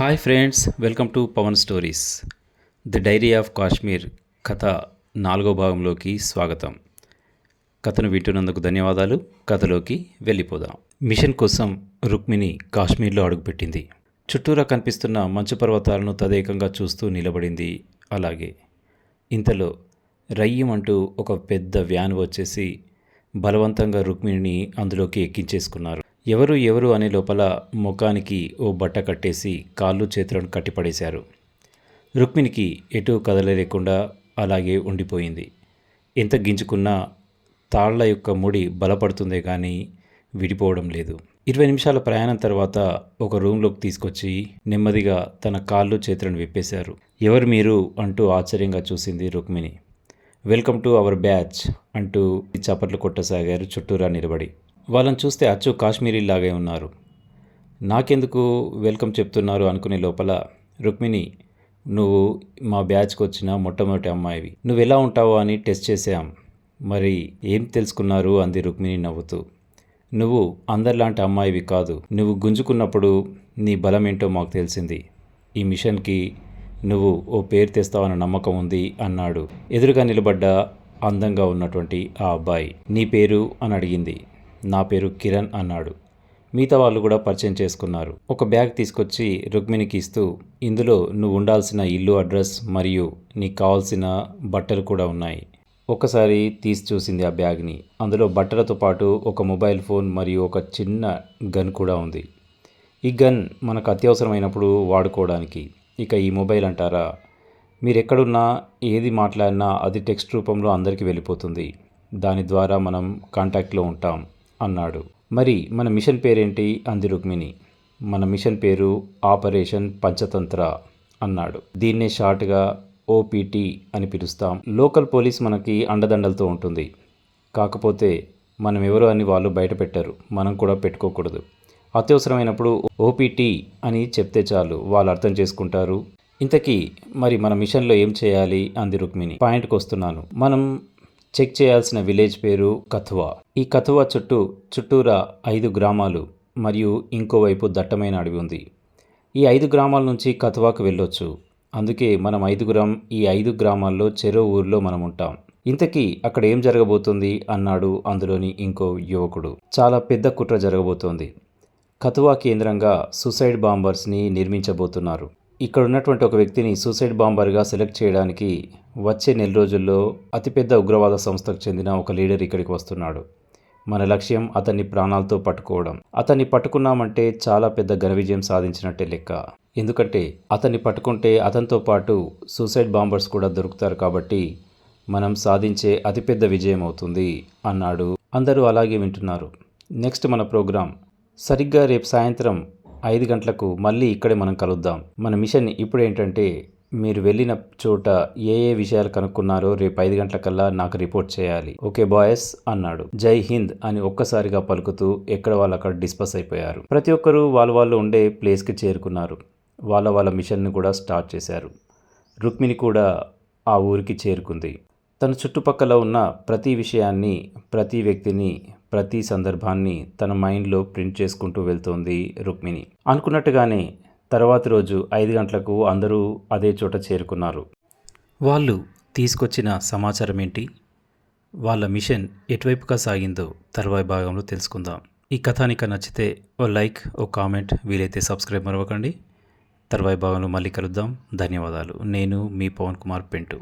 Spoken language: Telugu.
Hi friends welcome to Pavan stories the diary of Kashmir కథ నాలుగో భాగంలోకి స్వాగతం. కథను వింటున్నందుకు ధన్యవాదాలు. కథలోకి వెళ్ళిపోదాం. మిషన్ కోసం రుక్మిణి కాశ్మీర్లో అడుగుపెట్టింది. చుట్టూరా కనిపిస్తున్న మంచు పర్వతాలను తదేకంగా చూస్తూ నిలబడింది అలాగే. ఇంతలో రయ్యమంటూ ఒక పెద్ద వ్యాన్ వచ్చేసి బలవంతంగా రుక్మిణిని అందులోకి ఎక్కించేసుకున్నారు. ఎవరు ఎవరు అనే లోపల ముఖానికి ఓ బట్ట కట్టేసి కాళ్ళు చేతులను కట్టిపడేశారు. రుక్మిణికి ఎటు కదలలేకుండా అలాగే ఉండిపోయింది. ఎంత గింజుకున్నా తాళ్ళ యొక్క ముడి బలపడుతుందే కానీ విడిపోవడం లేదు. ఇరవై నిమిషాల ప్రయాణం తర్వాత ఒక రూమ్లోకి తీసుకొచ్చి నెమ్మదిగా తన కాళ్ళు చేతులను విప్పేశారు. ఎవరు మీరు అంటూ ఆశ్చర్యంగా చూసింది Rukmini. Welcome to our batch అంటూ చప్పట్లు కొట్టసాగారు చుట్టూరా నిలబడి. వాళ్ళని చూస్తే అచ్చు కాశ్మీరీలాగే ఉన్నారు. నాకెందుకు వెల్కమ్ చెప్తున్నారు అనుకునే లోపల రుక్మిణి నువ్వు మా బ్యాచ్కి వచ్చిన మొట్టమొదటి అమ్మాయివి. నువ్వు ఎలా ఉంటావో అని టెస్ట్ చేసాం మరి ఏం తెలుసుకున్నారు? అంది రుక్మిణి నవ్వుతూ. నువ్వు అందరిలాంటి అమ్మాయివి కాదు. నువ్వు గుంజుకున్నప్పుడు నీ బలం ఏంటో మాకు తెలిసింది. ఈ మిషన్కి నువ్వు ఓ పేరు తెస్తావన్న నమ్మకం ఉంది అన్నాడు. ఎదురుగా నిలబడ్డ అందంగా ఉన్నటువంటి ఆ అబ్బాయి. నీ పేరు? అని అడిగింది. నా పేరు కిరణ్ అన్నాడు. మిగతా వాళ్ళు కూడా పరిచయం చేసుకున్నారు. ఒక బ్యాగ్ తీసుకొచ్చి రుక్మిణికి ఇస్తూ ఇందులో నువ్వు ఉండాల్సిన ఇల్లు అడ్రస్ మరియు నీకు కావాల్సిన బట్టలు కూడా ఉన్నాయి. ఒకసారి తీసి చూసింది ఆ బ్యాగ్ని. అందులో బట్టలతో పాటు ఒక మొబైల్ ఫోన్ మరియు ఒక చిన్న గన్ కూడా ఉంది. ఈ గన్ మనకు అత్యవసరమైనప్పుడు వాడుకోవడానికి. ఇక ఈ మొబైల్ అంటారా? మీరు ఎక్కడున్నా ఏది మాట్లాడినా అది టెక్స్ట్ రూపంలో అందరికీ వెళ్ళిపోతుంది. దాని ద్వారా మనం కాంటాక్ట్లో ఉంటాం. అన్నాడు. మరి మన మిషన్ పేరేంటి? అంది రుక్మిణి. మన మిషన్ పేరు ఆపరేషన్ పంచతంత్ర అన్నాడు. దీన్నే షార్ట్గా ఓపీటీ అని పిలుస్తాం. లోకల్ పోలీస్ మనకి అండదండలతో ఉంటుంది. కాకపోతే మనం ఎవరు అని వాళ్ళు బయట పెట్టారు మనం కూడా పెట్టుకోకూడదు. అత్యవసరమైనప్పుడు ఓపీటీ అని చెప్తే చాలు. వాళ్ళు అర్థం చేసుకుంటారు. ఇంతకీ మరి మన మిషన్లో ఏం చేయాలి? అంది రుక్మిణి. పాయింట్కి వస్తున్నాను మనం చెక్ చేయాల్సిన విలేజ్ పేరు కథువా. ఈ కథువా చుట్టూ చుట్టూరా ఐదు గ్రామాలు మరియు ఇంకోవైపు దట్టమైన అడవి ఉంది. ఈ ఐదు గ్రామాల నుంచి కథువాకు వెళ్ళొచ్చు. అందుకే మనం ఐదుగురం ఈ ఐదు గ్రామాల్లో చెరో ఊర్లో మనం ఉంటాం. ఇంతకీ అక్కడ ఏం జరగబోతుంది అన్నాడు అందులోని ఇంకో యువకుడు. చాలా పెద్ద కుట్ర జరగబోతోంది. కథువా కేంద్రంగా సూసైడ్ బాంబర్స్ని నిర్మించబోతున్నారు. ఇక్కడ ఉన్నటువంటి ఒక వ్యక్తిని సూసైడ్ బాంబర్గా సెలెక్ట్ చేయడానికి వచ్చే నెల రోజుల్లో అతిపెద్ద ఉగ్రవాద సంస్థకు చెందిన ఒక లీడర్ ఇక్కడికి వస్తున్నాడు. మన లక్ష్యం అతన్ని ప్రాణాలతో పట్టుకోవడం. అతన్ని పట్టుకున్నామంటే చాలా పెద్ద ఘన విజయం సాధించినట్టే లెక్క. ఎందుకంటే అతన్ని పట్టుకుంటే అతనితో పాటు సూసైడ్ బాంబర్స్ కూడా దొరుకుతారు కాబట్టి మనం సాధించే అతిపెద్ద విజయం అవుతుంది అన్నాడు. అందరూ అలాగే వింటున్నారు. నెక్స్ట్ మన ప్రోగ్రాం. సరిగ్గా రేపు సాయంత్రం ఐదు గంటలకు మళ్ళీ ఇక్కడే మనం కలుద్దాం. మన మిషన్ ఇప్పుడు ఏంటంటే మీరు వెళ్ళిన చోట ఏ ఏ విషయాలు కనుక్కున్నారో రేపు ఐదు గంటలకల్లా నాకు రిపోర్ట్ చేయాలి. ఓకే బాయ్స్ అన్నాడు. జై హింద్ అని ఒక్కసారిగా పలుకుతూ ఎక్కడ వాళ్ళు అక్కడ డిస్పస్ అయిపోయారు. ప్రతి ఒక్కరూ వాళ్ళ వాళ్ళు ఉండే ప్లేస్కి చేరుకున్నారు. వాళ్ళ వాళ్ళ మిషన్ను కూడా స్టార్ట్ చేశారు. రుక్మిణి కూడా ఆ ఊరికి చేరుకుంది. తన చుట్టుపక్కల ఉన్న ప్రతి విషయాన్ని ప్రతి వ్యక్తిని ప్రతి సందర్భాన్ని తన మైండ్లో ప్రింట్ చేసుకుంటూ వెళ్తోంది రుక్మిణి. అనుకున్నట్టుగానే తర్వాతి రోజు ఐదు గంటలకు అందరూ అదే చోట చేరుకున్నారు. వాళ్ళు తీసుకొచ్చిన సమాచారం ఏంటి? వాళ్ళ మిషన్ ఎటువైపుగా సాగిందో తర్వాయి భాగంలో తెలుసుకుందాం. ఈ కథానిక నచ్చితే ఓ లైక్ ఓ కామెంట్ వీలైతే సబ్స్క్రైబ్ మరవకండి. తర్వాయి భాగంలో మళ్ళీ కలుద్దాం. ధన్యవాదాలు. నేను మీ పవన్ కుమార్ పెంటు.